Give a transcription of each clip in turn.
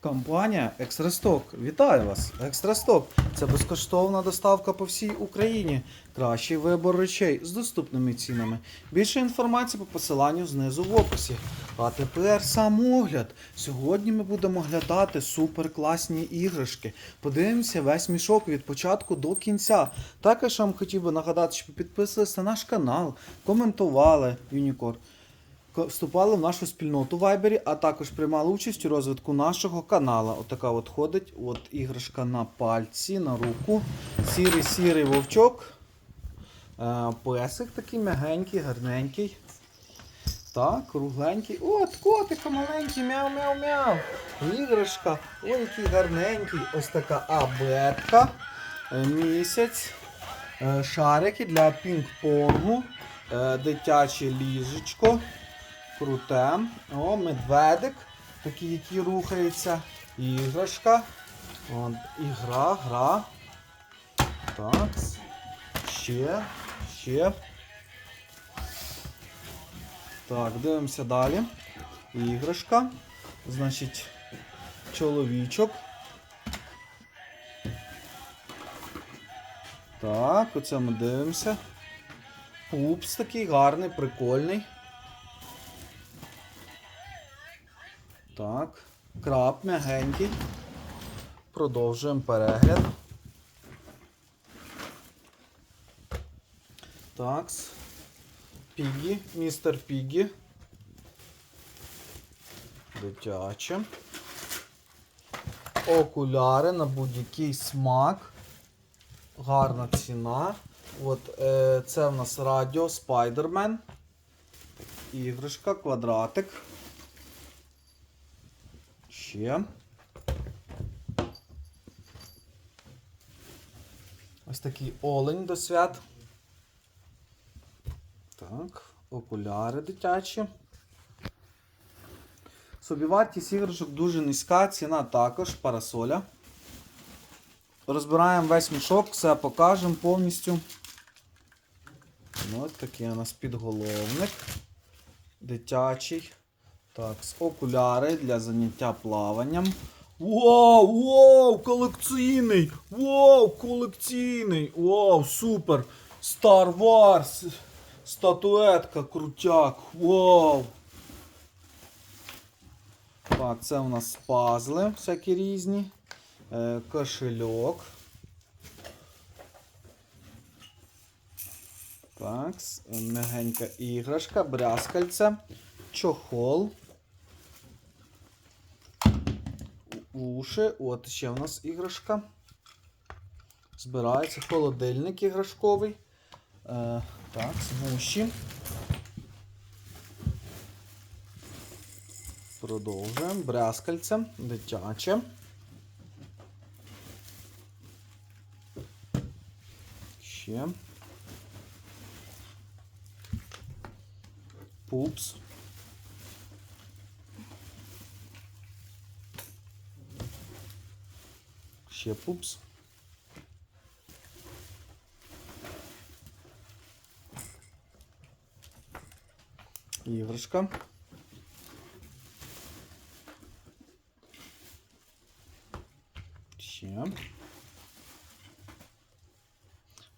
Компанія Екстрасток. Вітаю вас! Екстрасток це безкоштовна доставка по всій Україні. Кращий вибор речей з доступними цінами. Більше інформації по посиланню знизу в описі. А тепер сам огляд. Сьогодні ми будемо глядати суперкласні іграшки. Подивимося весь мішок від початку до кінця. Також вам хотів би нагадати, щоб підписувалися на наш канал, коментували Юнікор ко- вступали в нашу спільноту в Вайбері, а також приймали участь у розвитку нашого каналу. Отака от ходить, от іграшка на пальці, на руку. Сірий сірий вовчок. Е, Песик такий м'ягенький, гарненький. Так, кругленький. От, котика маленький, мяу-мяу-мяу. Іграшка. Ой, який гарненький. Ось така абетка. Е, Місяць. Е, Шарики для пінг-понгу. Дитяче ліжечко. Круте. О, медведик. Такий, який рухається. Іграшка. От, ігра, гра. Так. Ще. Ще. Так, дивимося далі. Іграшка. Значить, чоловічок. Так, оце ми дивимося. Пупс такий гарний, прикольний. Так. Краб м'ягенький. Продовжуємо перегляд. Такс. Пігі, містер Пігі. Дитяче. Окуляри на будь-який смак. Гарна ціна. От е, це в нас радіо Спайдермен. Іграшка, квадратик. Ще. Ось такий олень до свят. Так, окуляри дитячі. Собівартість іграшок дуже низька, ціна також, парасоля. Розбираємо весь мішок, все покажемо повністю. Ну, Ось такий у нас підголовник. Дитячий. Так, окуляри для заняття плаванням. Вау, вау, колекційний! Вау, колекційний! Вау, супер! Star Wars! Статуетка, крутяк! Вау! Так, це у нас пазли всякі різні. Е, кошельок. Так, мягенька іграшка, брязкальце, чохол. У- От ще в нас іграшка. Збирається холодильник іграшковий. Е, так, вуші. Продовжуємо. Брязкальце, дитяче. Ще. Пупс. Ще пупс. Іграшка. Ще.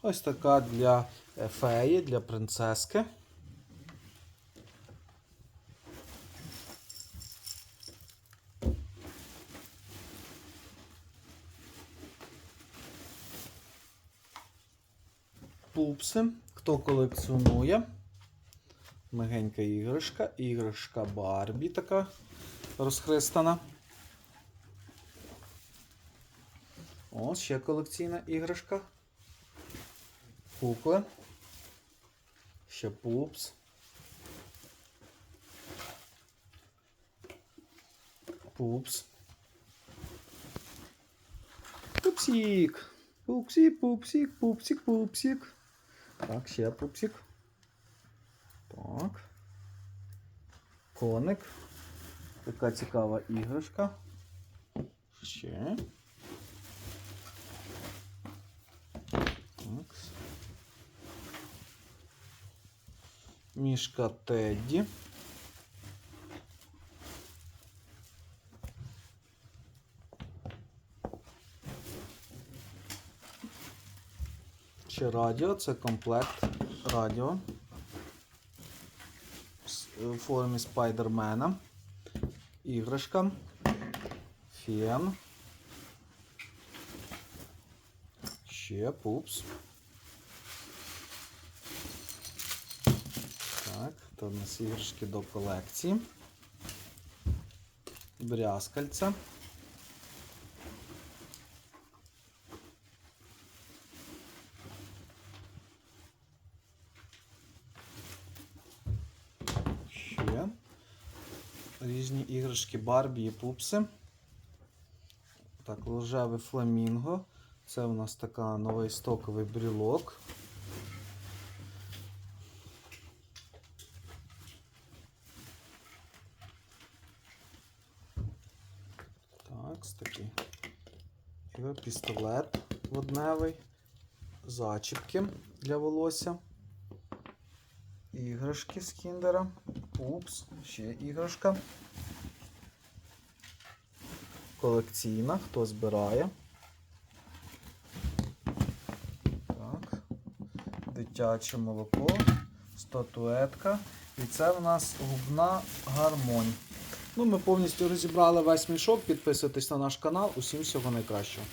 Ось така для феї, для принцески. Пупси. Хто колекціонує? Мегенька іграшка. Іграшка Барбі така розхристана. Ось ще колекційна іграшка. Кукли. Ще пупс. Пупс. Пупсик. Пупсик, пупсик, пупсик, пупсик. Так, ще пупсик. Так. Коник. Така цікава іграшка. Ще. Так. Мішка Тедді. Чи радіо, це комплект радіо С- у формі спайдермена. Іграшка. Фен. Ще пупс. Так, то у нас іграшки до колекції. Брязкальця. Ще різні іграшки Барбі і пупси. Так, рожевий фламінго. Це у нас така новий стоковий брілок. Так, такий. Пістолет водневий. Зачіпки для волосся. Іграшки з кіндера. Упс, ще іграшка. Колекційна, хто збирає. Так. Дитяче молоко, статуетка. І це в нас губна гармонь. Ну, ми повністю розібрали весь мішок. Підписуйтесь на наш канал. Усім всього найкращого.